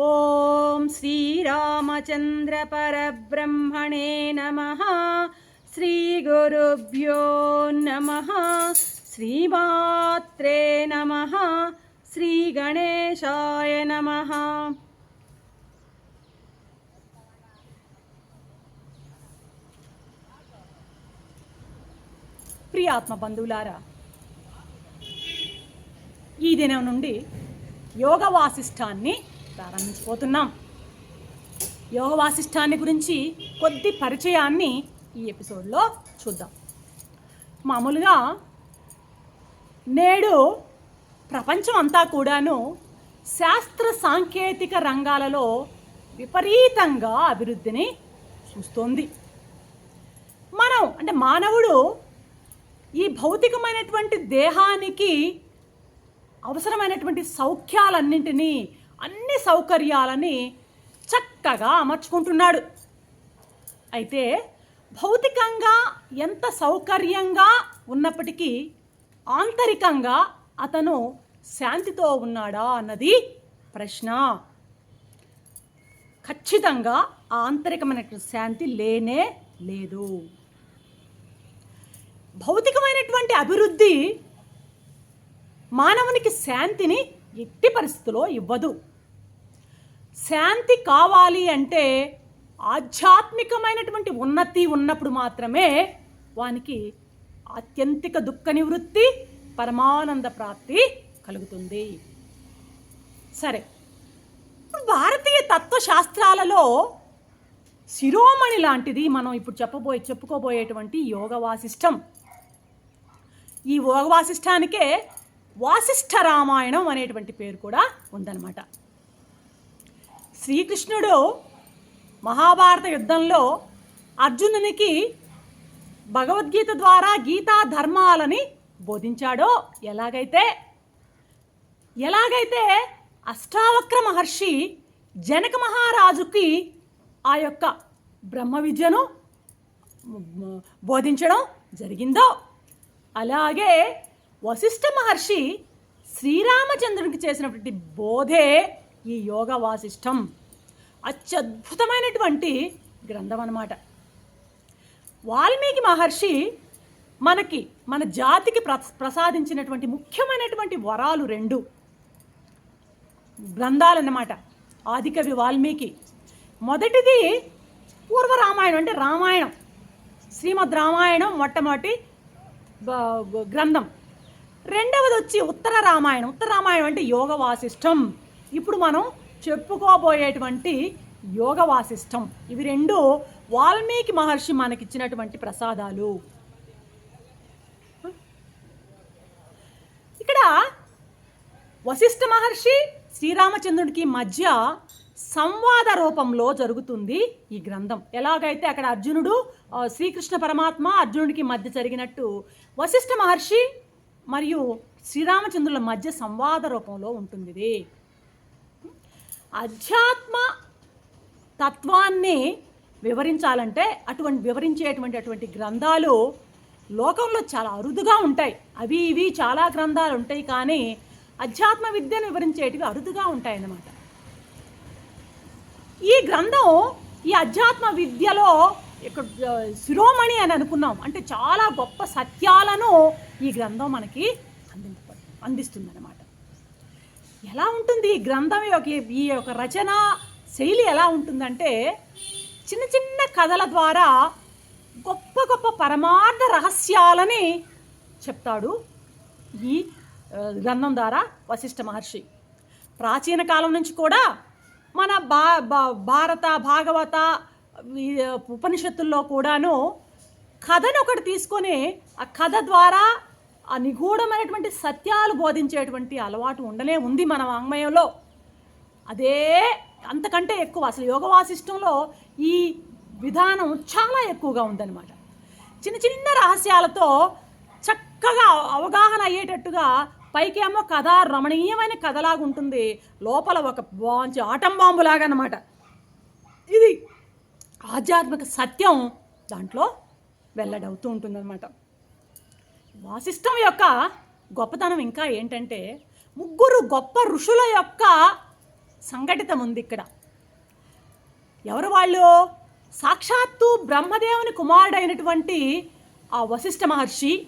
ॐ श्रीरामचन्द्रपरब्रह्मणे नमः श्रीगुरुभ्यो नमः श्रीमात्रे नमः श्रीगणेशाय नमः ప్రియాత్మ బంధువులారా ఈ దినం నుండి యోగ వాసిష్టాన్ని ప్రారంభించిపోతున్నాం యోగ వాసిష్టాన్ని గురించి కొద్ది పరిచయాన్ని ఈ ఎపిసోడ్లో చూద్దాం. మామూలుగా నేడు ప్రపంచం అంతా కూడాను శాస్త్ర సాంకేతిక రంగాలలో విపరీతంగా అభివృద్ధిని చూస్తోంది. మనం అంటే మానవుడు ఈ భౌతికమైనటువంటి దేహానికి అవసరమైనటువంటి సౌఖ్యాలన్నింటినీ అన్ని సౌకర్యాలని చక్కగా అమర్చుకుంటున్నాడు. అయితే భౌతికంగా ఎంత సౌకర్యంగా ఉన్నప్పటికీ ఆంతరికంగా అతను శాంతితో ఉన్నాడా అన్నది ప్రశ్న. ఖచ్చితంగా ఆ ఆంతరికమైనటువంటి శాంతి లేనే లేదు. భౌతికమైనటువంటి అభివృద్ధి మానవునికి శాంతిని ఎట్టి పరిస్థితిలో ఇవ్వదు. శాంతి కావాలి అంటే ఆధ్యాత్మికమైనటువంటి ఉన్నతి ఉన్నప్పుడు మాత్రమే వానికి ఆత్యంతిక దుఃఖ నివృత్తి పరమానంద ప్రాప్తి కలుగుతుంది. సరే ఇప్పుడు భారతీయ తత్వశాస్త్రాలలో శిరోమణి లాంటిది మనం ఇప్పుడు చెప్పబోయే చెప్పుకోబోయేటువంటి యోగ వాసిష్టం ఈ యోగ వాసిష్టానికే వాసిష్ఠ రామాయణం అనేటువంటి పేరు కూడా ఉందన్నమాట. శ్రీకృష్ణుడు మహాభారత యుద్ధంలో అర్జునునికి భగవద్గీత ద్వారా గీతా ధర్మాలని బోధించాడో ఎలాగైతే ఎలాగైతే అష్టావక్ర మహర్షి జనక మహారాజుకి ఆ యొక్క బ్రహ్మ విద్యను బోధించడం జరిగిందో అలాగే వశిష్ఠ మహర్షి శ్రీరామచంద్రునికి చేసినటువంటి బోధే ఈ యోగ వాసిష్టం. అత్యద్భుతమైనటువంటి గ్రంథం అన్నమాట. వాల్మీకి మహర్షి మనకి మన జాతికి ప్ర ప్రసాదించినటువంటి ముఖ్యమైనటువంటి వరాలు రెండు. గ్రంథాలన్నమాట. ఆదికవి వాల్మీకి. మొదటిది పూర్వ రామాయణం అంటే రామాయణం. శ్రీమద్ రామాయణం మొట్టమొదటి గ్రంథం. రెండవది వచ్చి ఉత్తర రామాయణం. ఉత్తర రామాయణం అంటే యోగ వాసిష్టం ఇప్పుడు మనం చెప్పుకోబోయేటువంటి యోగ వాసిష్టం ఇవి రెండు వాల్మీకి మహర్షి మనకిచ్చినటువంటి ప్రసాదాలు. ఇక్కడ వశిష్ఠ మహర్షి శ్రీరామచంద్రుడికి మధ్య సంవాద రూపంలో జరుగుతుంది ఈ గ్రంథం. ఎలాగైతే అక్కడ అర్జునుడు శ్రీకృష్ణ పరమాత్మ అర్జునుడికి మధ్య జరిగినట్టు వశిష్ఠ మహర్షి మరియు శ్రీరామచంద్రుల మధ్య సంవాద రూపంలో ఉంటుంది ఇది అధ్యాత్మ తత్వాన్ని వివరించాలంటే అటువంటి వివరించేటువంటి అటువంటి గ్రంథాలు లోకంలో చాలా అరుదుగా ఉంటాయి. అవి ఇవి చాలా గ్రంథాలు ఉంటాయి కానీ అధ్యాత్మ విద్యను వివరించేటివి అరుదుగా ఉంటాయి అన్నమాట ఈ గ్రంథం ఈ అధ్యాత్మ విద్యలో ఇక్కడ శిరోమణి అని అనుకున్నాం. అంటే చాలా గొప్ప సత్యాలను ఈ గ్రంథం మనకి అందింప అందిస్తుందన్నమాట. ఎలా ఉంటుంది ఈ గ్రంథం? యొక్క ఈ యొక్క రచన శైలి ఎలా ఉంటుందంటే చిన్న చిన్న కథల ద్వారా గొప్ప గొప్ప పరమార్థ రహస్యాలని చెప్తాడు ఈ గ్రంథం ద్వారా వశిష్ఠ మహర్షి. ప్రాచీన కాలం నుంచి కూడా మన భా భా- భారత భాగవత ఉపనిషత్తుల్లో కూడాను కథను ఒకటి తీసుకొని ఆ కథ ద్వారా ఆ నిగూఢమైనటువంటి సత్యాలు బోధించేటువంటి అలవాటు ఉండనే ఉంది మన వాంగ్మయంలో. అదే అంతకంటే ఎక్కువ అసలు యోగ వాసిష్టంలో ఈ విధానం చాలా ఎక్కువగా ఉందన్నమాట. చిన్న చిన్న రహస్యాలతో చక్కగా అవగాహన అయ్యేటట్టుగా పైకేమో కథ రమణీయమైన కథలాగా ఉంటుంది లోపల ఒక బాంచి ఆటం బాంబులాగా అనమాట ఇది ఆధ్యాత్మిక సత్యం దాంట్లో వెల్లడవుతూ ఉంటుందన్నమాట. వాసిష్టం యొక్క గొప్పతనం ఇంకా ఏంటంటే ముగ్గురు గొప్ప ఋషుల యొక్క సంఘటితం ఉంది ఇక్కడ. ఎవరు వాళ్ళు? సాక్షాత్తు బ్రహ్మదేవుని కుమారుడైనటువంటి ఆ వశిష్ఠ మహర్షి.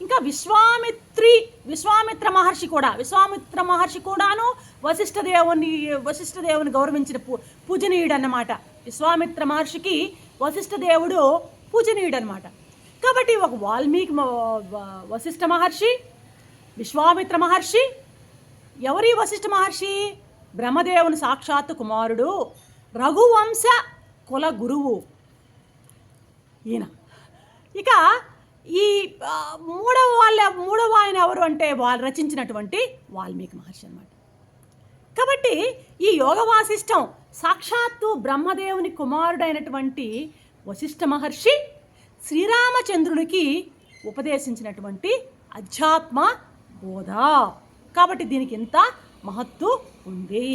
ఇంకా విశ్వామిత్రి విశ్వామిత్ర మహర్షి కూడా విశ్వామిత్ర మహర్షి కూడాను వశిష్ఠ దేవుని వశిష్ఠ దేవుని గౌరవించిన పూ పూజనీయుడు అన్నమాట విశ్వామిత్ర మహర్షికి వశిష్ఠ దేవుడు పూజనీయుడు అనమాట కాబట్టి ఒక వాల్మీకి వశిష్ఠ మహర్షి విశ్వామిత్ర మహర్షి ఎవరి వశిష్ఠ మహర్షి? బ్రహ్మదేవుని సాక్షాత్తు కుమారుడు రఘువంశ కుల గురువు. ఈయన. ఇక ఈ మూడవ వాళ్ళ మూడవ ఆయన ఎవరు అంటే వాళ్ళు రచించినటువంటి వాల్మీకి మహర్షి అనమాట కాబట్టి ఈ యోగ వాసిష్టం సాక్షాత్తు బ్రహ్మదేవుని కుమారుడైనటువంటి వశిష్ఠ మహర్షి శ్రీరామచంద్రునికి ఉపదేశించినటువంటి అధ్యాత్మ బోధ. కాబట్టి దీనికి ఇంత మహత్తు ఉంది.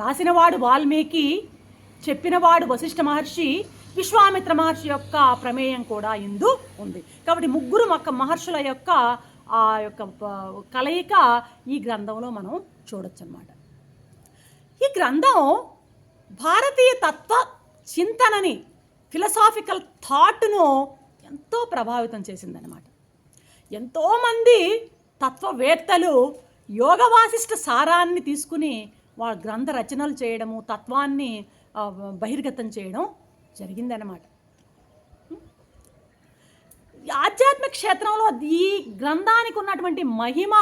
రాసినవాడు వాల్మీకి చెప్పినవాడు వశిష్ఠ మహర్షి విశ్వామిత్ర మహర్షి యొక్క ప్రమేయం కూడా ఇందు ఉంది. కాబట్టి ముగ్గురు మొక్క మహర్షుల యొక్క ఆ యొక్క కలయిక ఈ గ్రంథంలో మనం చూడొచ్చు అన్నమాట ఈ గ్రంథం భారతీయ తత్వ చింతనని ఫిలసాఫికల్ థాట్ను ఎంతో ప్రభావితం చేసిందనమాట ఎంతోమంది తత్వవేత్తలు యోగ వాసిష్ట సారాన్ని తీసుకుని వాళ్ళ గ్రంథ రచనలు చేయడము తత్వాన్ని బహిర్గతం చేయడం జరిగిందనమాట ఆధ్యాత్మిక క్షేత్రంలో ఈ గ్రంథానికి ఉన్నటువంటి మహిమ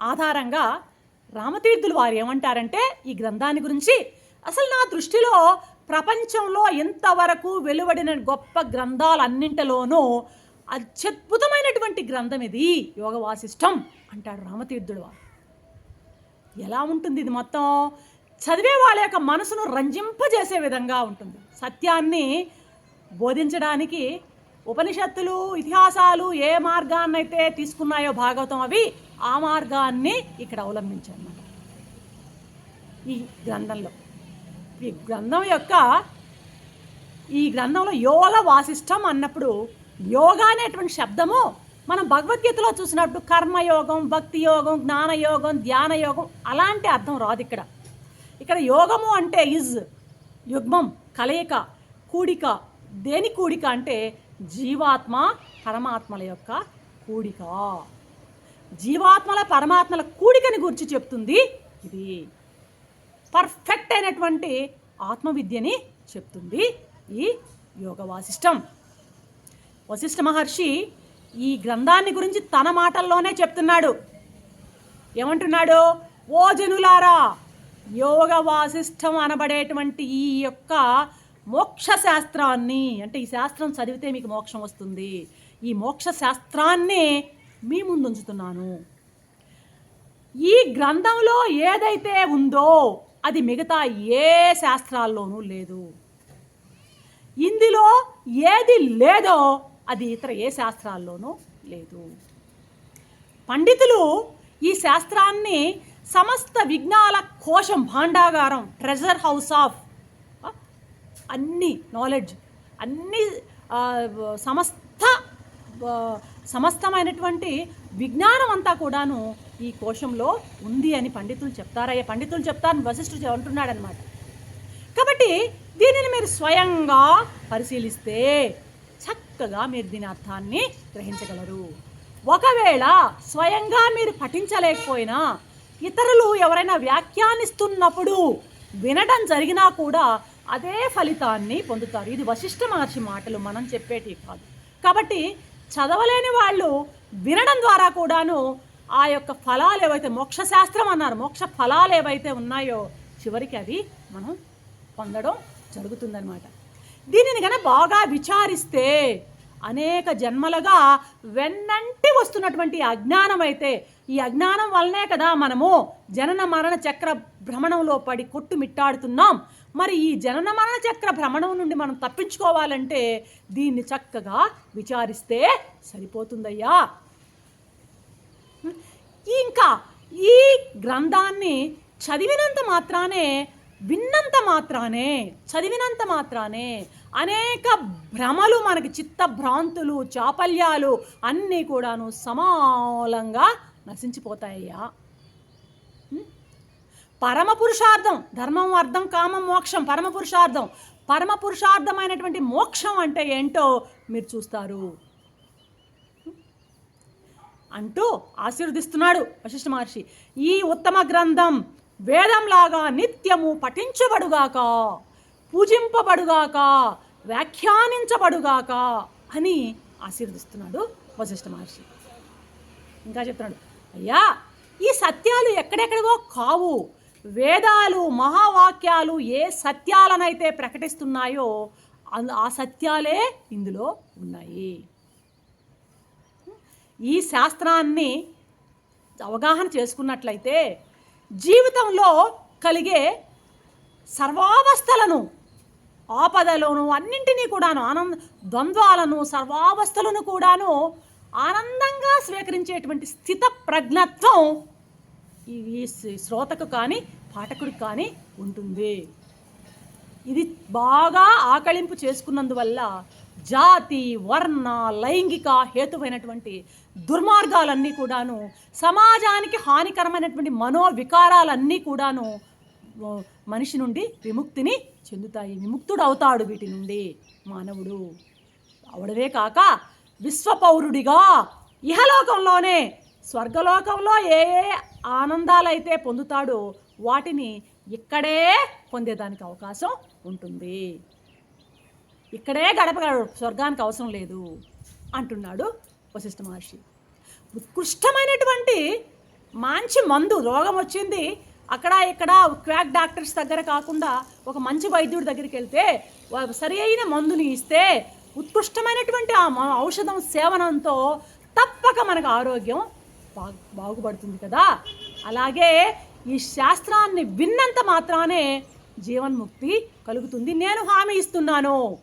ఆధారంగా రామతీర్థులు వారు ఏమంటారంటే ఈ గ్రంథాన్ని గురించి అసలు నా దృష్టిలో ప్రపంచంలో ఇంతవరకు వెలువడిన గొప్ప గ్రంథాలన్నింటిలోనూ అత్యద్భుతమైనటువంటి గ్రంథం ఇది. యోగ వాసిష్టం అంటాడు రామతీర్థుడు వారు. ఎలా ఉంటుంది ఇది మొత్తం? చదివే వాళ్ళ యొక్క మనసును రంజింపజేసే విధంగా ఉంటుంది. సత్యాన్ని బోధించడానికి ఉపనిషత్తులు ఇతిహాసాలు ఏ మార్గాన్నైతే తీసుకున్నాయో భాగవతం అవి ఆ మార్గాన్ని ఇక్కడ అవలంబించారు ఈ గ్రంథంలో. ఈ గ్రంథం యొక్క ఈ గ్రంథంలో యోగ వాసిష్టం అన్నప్పుడు యోగా అనేటువంటి శబ్దము మనం భగవద్గీతలో చూసినప్పుడు కర్మయోగం భక్తి యోగం జ్ఞానయోగం ధ్యాన యోగం అలాంటి అర్థం రాదు ఇక్కడ. ఇక్కడ యోగము అంటే ఇజ్ యుగ్మం కలయిక కూడిక. దేని కూడిక అంటే జీవాత్మ పరమాత్మల యొక్క కూడిక. జీవాత్మల పరమాత్మల కూడికని గురించి చెప్తుంది ఇది. పర్ఫెక్ట్ అయినటువంటి ఆత్మవిద్యని చెప్తుంది ఈ యోగ వాసిష్టం. వశిష్ఠ మహర్షి ఈ గ్రంథాన్ని గురించి తన మాటల్లోనే చెప్తున్నాడు. ఏమంటున్నాడు? ఓ జనులారా యోగ వాసిష్టం అనబడేటువంటి ఈ యొక్క మోక్ష శాస్త్రాన్ని అంటే ఈ శాస్త్రం చదివితే మీకు మోక్షం వస్తుంది. ఈ మోక్ష శాస్త్రాన్ని మీ ముందు ఉంచుతున్నాను ఈ గ్రంథంలో ఏదైతే ఉందో అది మిగతా ఏ శాస్త్రాల్లోనూ లేదు. ఇందులో ఏది లేదో అది ఇతర ఏ శాస్త్రాల్లోనూ లేదు. పండితులు ఈ శాస్త్రాన్ని సమస్త విజ్ఞాన కోశం భాండాగారం ట్రెజర్ హౌస్ ఆఫ్ అన్ని నాలెడ్జ్ అన్ని సమస్త సమస్తమైనటువంటి విజ్ఞానం అంతా కూడాను ఈ కోశంలో ఉంది అని పండితులు చెప్తారయ్యా పండితులు చెప్తారని వశిష్ఠుడు అంటున్నాడనమాట కాబట్టి దీనిని మీరు స్వయంగా పరిశీలిస్తే చక్కగా మీరు దీని అర్థాన్ని గ్రహించగలరు. ఒకవేళ స్వయంగా మీరు పఠించలేకపోయినా ఇతరులు ఎవరైనా వ్యాఖ్యానిస్తున్నప్పుడు వినడం జరిగినా కూడా అదే ఫలితాన్ని పొందుతారు. ఇది వశిష్ఠ మహర్షి మాటలు మనం చెప్పేటి కాదు. కాబట్టి చదవలేని వాళ్ళు వినడం ద్వారా కూడాను ఆ యొక్క ఫలాలు ఏవైతే మోక్ష శాస్త్రం అన్నారు మోక్ష ఫలాలు ఏవైతే ఉన్నాయో చివరికి అది మనం పొందడం జరుగుతుందనమాట దీనిని కనుక బాగా విచారిస్తే అనేక జన్మలుగా వెన్నంటి వస్తున్నటువంటి అజ్ఞానం అయితే ఈ అజ్ఞానం వల్లనే కదా మనము జనన మరణ చక్ర భ్రమణంలో పడి కొట్టుమిట్టాడుతున్నాం. మరి ఈ జనన మరణ చక్ర భ్రమణం నుండి మనం తప్పించుకోవాలంటే దీన్ని చక్కగా విచారిస్తే సరిపోతుందయ్యా. ఇంకా ఈ గ్రంథాన్ని చదివినంత మాత్రానే విన్నంత మాత్రానే చదివినంత మాత్రానే అనేక భ్రమలు మనకి చిత్త భ్రాంతులు చాపల్యాలు అన్నీ కూడాను సమాలంగా నశించిపోతాయ్యా. పరమ పురుషార్థం ధర్మం అర్థం కామం మోక్షం పరమ పురుషార్థం పరమ పురుషార్థమైనటువంటి మోక్షం అంటే ఏంటో మీరు చూస్తారు. అంటూ ఆశీర్వదిస్తున్నాడు వశిష్ఠ మహర్షి. ఈ ఉత్తమ గ్రంథం వేదంలాగా నిత్యము పఠించబడుగాక పూజింపబడుగాక వ్యాఖ్యానించబడుగాక అని ఆశీర్వదిస్తున్నాడు వశిష్ఠ మహర్షి. ఇంకా చెప్తున్నాడు అయ్యా ఈ సత్యాలు ఎక్కడెక్కడవో కావు. వేదాలు మహావాక్యాలు ఏ సత్యాలనైతే ప్రకటిస్తున్నాయో ఆ సత్యాలే ఇందులో ఉన్నాయి. ఈ శాస్త్రాన్ని అవగాహన చేసుకున్నట్లయితే జీవితంలో కలిగే సర్వావస్థలను ఆపదలను అన్నింటినీ కూడాను ఆనంద ద్వంద్వాలను సర్వావస్థలను కూడాను ఆనందంగా స్వీకరించేటువంటి స్థిత ప్రజ్ఞత్వం ఈ శ్రోతకు కానీ పాఠకుడికి కానీ ఉంటుంది. ఇది బాగా ఆకళింపు చేసుకున్నందువల్ల జాతి వర్ణ లైంగిక హేతువైనటువంటి దుర్మార్గాలన్నీ కూడాను సమాజానికి హానికరమైనటువంటి మనోవికారాలన్నీ కూడాను మనిషి నుండి విముక్తిని చెందుతాయి. విముక్తుడు అవుతాడు వీటి నుండి మానవుడు. అవడమే కాక విశ్వపౌరుడిగా ఇహలోకంలోనే స్వర్గలోకంలో ఏ ఏ ఆనందాలైతే పొందుతాడో వాటిని ఇక్కడే పొందేదానికి అవకాశం ఉంటుంది. ఇక్కడే గడపగలడు స్వర్గానికి అవసరం లేదు అంటున్నాడు వశిష్ఠ మహర్షి. ఉత్కృష్టమైనటువంటి మంచి మందు రోగం వచ్చింది. అక్కడ ఇక్కడ క్వాక్ డాక్టర్స్ దగ్గర కాకుండా ఒక మంచి వైద్యుడి దగ్గరికి వెళ్తే సరి అయిన మందుని ఇస్తే ఉత్కృష్టమైనటువంటి ఆ ఔషధం సేవనంతో తప్పక మనకు ఆరోగ్యం బాగు బాగుపడుతుంది కదా. అలాగే ఈ శాస్త్రాన్ని విన్నంత మాత్రానే జీవన్ముక్తి కలుగుతుంది. నేను హామీ ఇస్తున్నాను.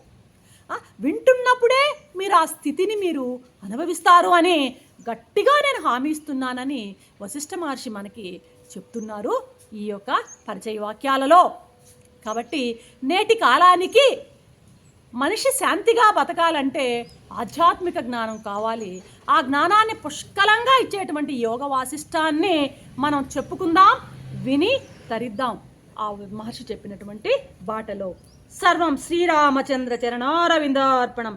వింటున్నప్పుడే మీరు ఆ స్థితిని మీరు అనుభవిస్తారు అని గట్టిగా నేను హామీ ఇస్తున్నానని వశిష్ఠ మహర్షి మనకి చెప్తున్నారు ఈ యొక్క పరిచయ వాక్యాలలో కాబట్టి నేటి కాలానికి మనిషి శాంతిగా బతకాలంటే ఆధ్యాత్మిక జ్ఞానం కావాలి. ఆ జ్ఞానాన్ని పుష్కలంగా ఇచ్చేటువంటి యోగ వాసిష్టాన్ని మనం చెప్పుకుందాం విని తరిద్దాం. ఆ మహర్షి చెప్పినటువంటి బాటలో సర్వం శ్రీరామచంద్ర చరణారవిందార్పణం